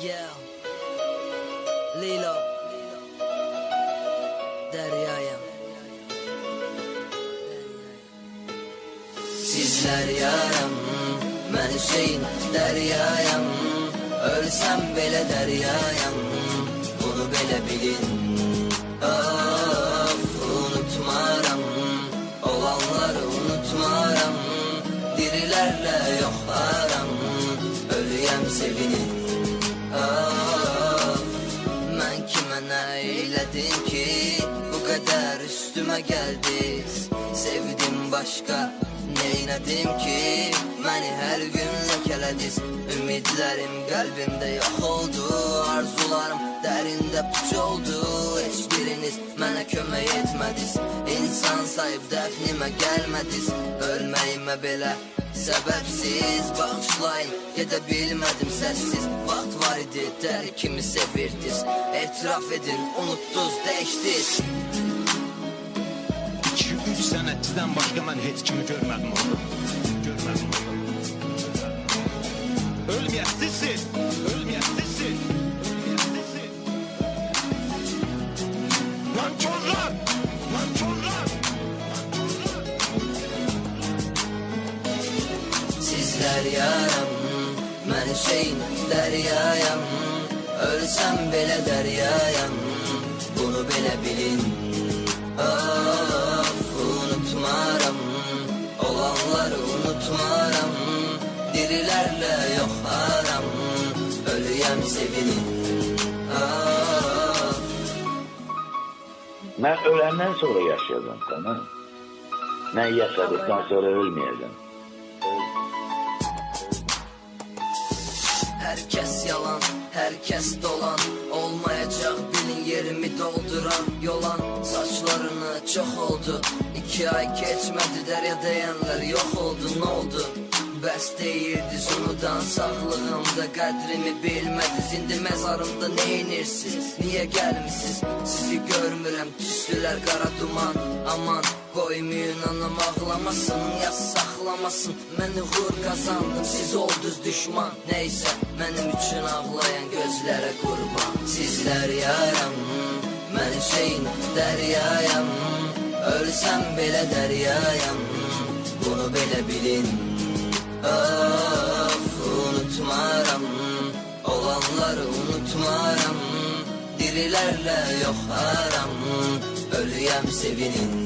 Yeah. Lilo. Derya'yım. Sizler yaram, ben Hüseyin Derya'yım. Ölsem bile Derya'yım. Bunu bile bilin. Of unutmaram, olanları unutmaram. Dirilerle yok ölüyem sevinin. Eyledim ki Bu kadar üstüme geldi Sevdim başka neyledim ki Beni her gün lekelediz. Ümitlerim kalbimde yok oldu Arzularım derinde puç oldu. Hiçbiriniz bana kömək etmediniz. İnsan sayıp defnime gelmediniz. Ölmeyime bile Sebepsiz. Bağışlayın Gedebilmedim sessiz. Vaxt var idi der kimi sevirdiniz Etiraf edin unuttuz değişdiniz 2-3 sənətçidən başqa mən heç kimi görmədim orada. Görmədim orada. Ölməyəsizsin, ölməyəsizsin, ölməyəsizsin. Nankörlər, nankörlər, nankörlər. Sizler yaram Ben Hüseyin deryayam Ölsem bile deryayam Bunu bile bilin Of Ölüyem sevinin Ben ölenden sonra yaşadım tamam mı? Ben yaşadıktan sonra ölmeyeceğim. Herkes yalan, herkes dolan. Olmayacak bilin yerimi dolduran Yolan. Saçlarını çok oldu. İki ay geçmedi derya diyenler yok oldu. Ne oldu Bəs deyirdi sunudan sağlığımda qədrimi bilmədiniz İndi məzarımda neyinirsiniz, niyə gəlmisiniz Sizi görmürəm, tüstülər qara duman. Aman qoymayın anam ağlamasın, yaz saxlamasın Mən uğur qazandım, siz oldunuz düşman. Neysə, mənim üçün ağlayan gözlərə qurban Sizlər yaram, mən Hüseyin dəryayam Ölsəm belə dəryayam, bunu belə bilin unutmaram Dirilerle yok aram. Ölüyem sevinin